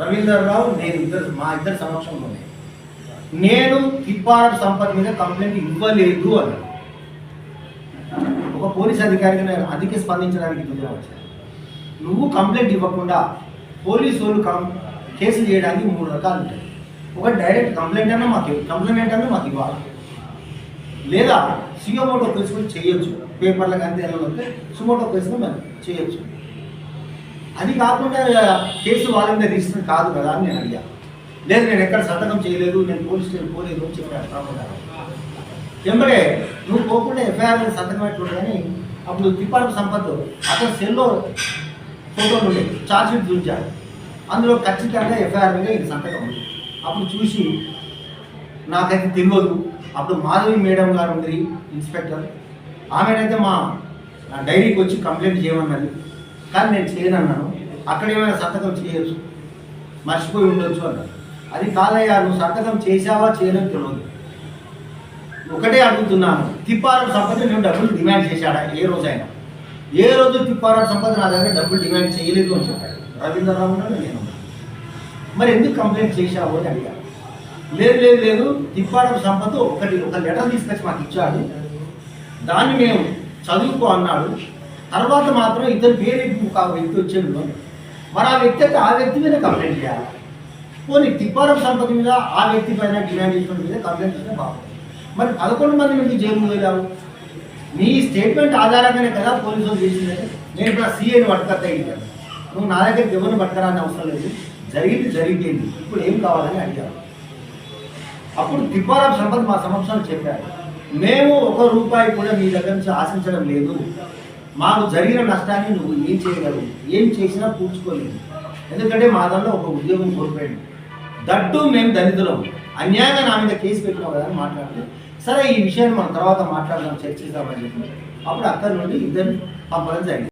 రవీందర్ రావు నేను ఇద్దరు మా ఇద్దరు సమక్షంలోనే నేను తిప్పారపు సంపద మీద కంప్లైంట్ ఇవ్వలేదు అన్నాడు. ఒక పోలీస్ అధికారికి నేను అధిక స్పందించడానికి ముందుకు వచ్చాను. నువ్వు కంప్లైంట్ ఇవ్వకుండా పోలీసు వాళ్ళు కం కేసులు చేయడానికి మూడు రకాలు ఉంటాయి. ఒక డైరెక్ట్ కంప్లైంట్ అన్నా మాకు కంప్లైంట్ అన్నా మాకు ఇవ్వాలి. లేదా సియోమోటో కేసు చేయొచ్చు. పేపర్లకు అంతే వెళ్ళకపోతే సుమోటో కేసు కూడా మనం చేయొచ్చు. అది కాకుండా కేసు వాళ్ళ మీద రిజిస్టర్ కాదు కదా అని నేను అడిగా. లేదు నేను ఎక్కడ సంతకం చేయలేదు నేను పోలీస్ స్టేషన్ పోలేదు అని చెప్పాను రామగారు ఎంబడే నువ్వు పోకుండా ఎఫ్ఐఆర్ సంతకం పెట్టుకోడు అప్పుడు తిప్పాడు సంపత్ అతను సెల్లో ఫోటోలు ఉండే ఛార్జ్ షీట్ చూపించాడు అందులో ఖచ్చితంగా ఎఫ్ఐఆర్ మీద ఇది సంతకం ఉంది. అప్పుడు చూసి నాకైతే తెలియదు. అప్పుడు మాధవి మేడం గారు ఉంది ఇన్స్పెక్టర్. ఆమెనైతే మా నా డైరీకి వచ్చి కంప్లైంట్ చేయమన్నది. కానీ నేను చేయనన్నాను. అక్కడ ఏమైనా సంతకం చేయొచ్చు. మర్చిపోయి ఉండొచ్చు అన్నాడు. అది కాదయ్యా నువ్వు సంతకం చేశావా చేయలేదు తెలియదు ఒకటే అడుగుతున్నాను తిప్పారం సంపద నేను డబ్బులు డిమాండ్ చేశాడా? ఏ రోజైనా. ఏ రోజు తిప్పారం సంపద నా దగ్గర డబ్బులు డిమాండ్ చేయలేదు అని చెప్పాడు. రవీంద్రరావు నేను మరి ఎందుకు కంప్లైంట్ చేశావు అని అడిగాను లేదు లేదు లేదు తిప్పారం సంపద ఒకటి ఒక లెటర్ తీసుకొచ్చి మాకు ఇచ్చాడు. దాన్ని మేము చదువుకో అన్నాడు. తర్వాత మాత్రం ఇద్దరు వేరే ఒక వ్యక్తి వచ్చాడు. మరి ఆ వ్యక్తి అయితే ఆ వ్యక్తి మీద కంప్లైంట్ చేయాలి. పోనీ తిప్పారం సంపద మీద ఆ వ్యక్తి పైన డిమాండ్ చేసిన మీద కంప్లైంట్ చేస్తే బాగుంది మరి పదకొండు మంది నుంచి జైలు వెళ్ళావు నీ స్టేట్మెంట్ ఆధారంగానే కదా పోలీసులు చేసింది నేను ఇప్పుడు సీఏని పట్టుకొస్తా ఇచ్చాను నువ్వు నా దగ్గర ఎవరిని పట్టుకరాని అవసరం లేదు. జరిగింది జరిగింది ఇప్పుడు ఏం కావాలని అడిగాను అప్పుడు తిప్పారాం సంపద మా సమక్షంలో చెప్పారు. మేము ఒక రూపాయి కూడా మీ దగ్గర నుంచి ఆశించడం లేదు. మాకు జరిగిన నష్టాన్ని నువ్వు ఏం చేయగలవు? ఏం చేసినా పూడ్చుకోలేదు. ఎందుకంటే మా దాంట్లో ఒక ఉద్యోగం కోల్పోయింది దట్టు మేము దళితులం. అన్యాయంగా నా మీద కేసు పెట్టినావు కదా అని మాట్లాడలేదు సరే ఈ విషయాన్ని మనం తర్వాత మాట్లాడదాం చర్చిద్దామని చెప్పి. అప్పుడు అక్కడి నుండి ఇద్దరిని పంపడం జరిగింది.